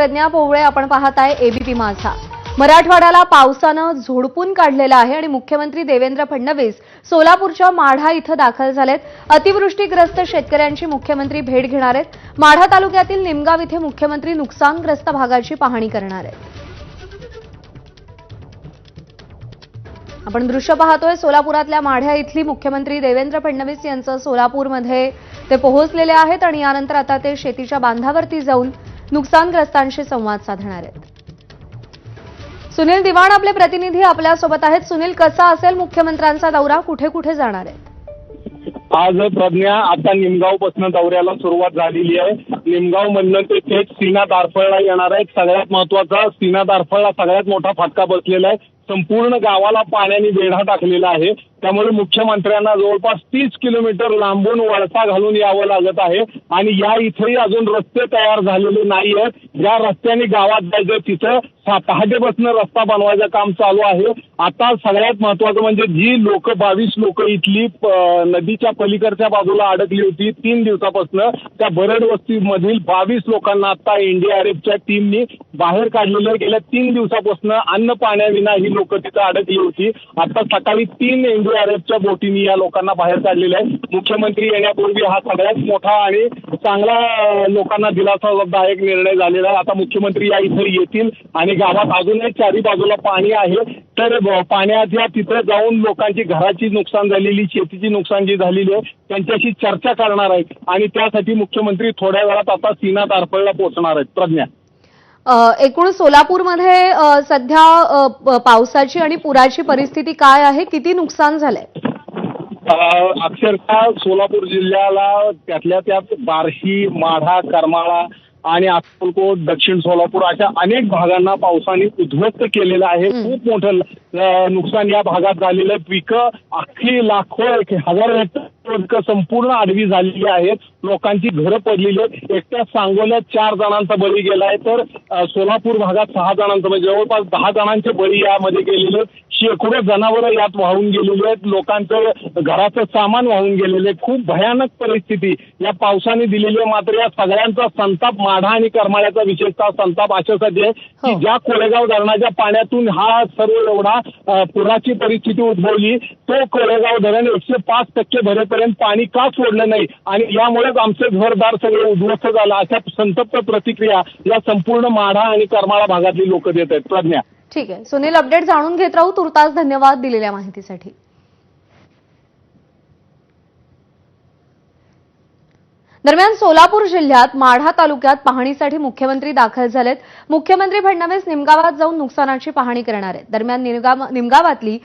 प्रज्ञा पोवळे आपण पाहत आहे एबीपी माझा. मराठवाड्याला पावसानं झोडपून काढलेलं आहे आणि मुख्यमंत्री देवेंद्र फडणवीस सोलापूरच्या माढा इथं दाखल झालेत. अतिवृष्टीग्रस्त शेतकऱ्यांची मुख्यमंत्री भेट घेणार आहेत. माढा तालुक्यातील निमगाव इथे मुख्यमंत्री नुकसानग्रस्त भागाची पाहणी करणार आहेत. आपण दृश्य पाहतोय सोलापुरातल्या माढ्या इथली मुख्यमंत्री देवेंद्र फडणवीस यांचं सोलापूरमध्ये ते पोहोचलेले आहेत आणि यानंतर आता ते शेतीच्या बांधावरती जाऊन नुकसानग्रस्तांशी संवाद साधणार आहेत. सुनील दिवाण आपले प्रतिनिधी आपल्यासोबत आहेत. सुनील कसा असेल मुख्यमंत्र्यांचा दौरा? कुठे कुठे जाणार आहे आज प्रज्ञा आता निमगावपासून दौऱ्याला सुरुवात झालेली आहे. निमगाव मधनं ते थेट सीना दारफळला येणार आहे सगळ्यात महत्त्वाचा सीना दारफळला सगळ्यात मोठा फटका बसलेला आहे. संपूर्ण गावाला पाण्याने वेढा टाकलेला आहे. त्यामुळे मुख्यमंत्र्यांना जवळपास तीस किलोमीटर लांबून वळसा घालून यावं लागत आहे. आणि या इथेही अजून रस्ते तयार झालेले नाही आहेत ज्या रस्त्याने गावात जायचं तिथं पहाटेपासून रस्ता बनवायचं काम चालू आहे. आता सगळ्यात महत्वाचं म्हणजे जी लोक बावीस लोक इथली नदीच्या पलीकडच्या बाजूला अडकली होती तीन दिवसापासून त्या बरड वस्तीमधील बावीस लोकांना आता एनडीआरएफच्या टीमनी बाहेर काढलेलं गेल्या तीन दिवसापासून अन्न पाण्याविना ही लोक तिथं अडकली होती. आता सकाळी तीन एनडीआरएफच्या बोटीने या लोकांना बाहेर काढलेले आहे मुख्यमंत्री येण्यापूर्वी हा सगळ्यात मोठा आणि चांगला लोकांना दिलासादायक निर्णय झालेला आहे. आता मुख्यमंत्री या इथे येतील आणि गावात अजूनही चारी बाजूला पाणी आहे. तर पाण्याच्या तिथं जाऊन लोकांची घराची नुकसान झालेली शेतीची नुकसान जी झालेली आहे त्यांच्याशी चर्चा करणार आहेत. आणि त्यासाठी मुख्यमंत्री थोड्या वेळात आता सीना तारपळला पोहोचणार आहेत. प्रज्ञा. एकूण सोलापूरमध्ये सध्या पावसाची आणि पुराची परिस्थिती काय आहे? किती नुकसान झालंय? अक्षरशः सोलापूर जिल्ह्याला त्यातल्या त्यात बार्शी माढा करमाळा आणि अक्कलकोट दक्षिण सोलापूर अशा अनेक भागांना पावसाने उद्ध्वस्त केलेलं आहे. खूप मोठं नुकसान या भागात झालेलं आहे. पिकं अख्खी लाखो हजार हेक्टर पिकं संपूर्ण आडवी झालेली आहेत. लोकांची घरं पडलेली आहेत. एकट्या सांगोल्यात चार जणांचा बळी गेलाय. तर सोलापूर भागात सहा जणांचा म्हणजे जवळपास दहा जणांचे बळी यामध्ये गेलेले आहेत. शेकडो जनावरं यात वाहून गेलेली आहेत. लोकांचं घराचं सामान वाहून गेलेलं आहे. खूप भयानक परिस्थिती. या पावसाने दिलेली आहे. मात्र या सगळ्यांचा संताप माढा आणि करमाळ्याचा विशेषतः संताप अशासाठी आहे की हो. ज्या कोळेगाव धरणाच्या पाण्यातून हा सर्व एवढा पुराची परिस्थिती उद्भवली तो कोळेगाव धरण एकशे पाच टक्के भरेपर्यंत पाणी का सोडलं नाही? आणि यामुळेच आमचे घरदार सगळं उद्ध्वस्त झालं. अशा संतप्त प्रतिक्रिया या संपूर्ण माढा आणि करमाळा भागातली लोक देत आहेत. प्रज्ञा. ठीक आहे. सुनील अपडेट जाणून घेत राहू. तुर्तास धन्यवाद दिलेल्या माहितीसाठी. दरम्यान सोलापूर जिल्ह्यात माढा तालुक्यात पाहणीसाठी मुख्यमंत्री दाखल झालेत. मुख्यमंत्री फडणवीस निमगावात जाऊन नुकसानाची पाहणी करणार आहेत. दरम्यान निमगावातली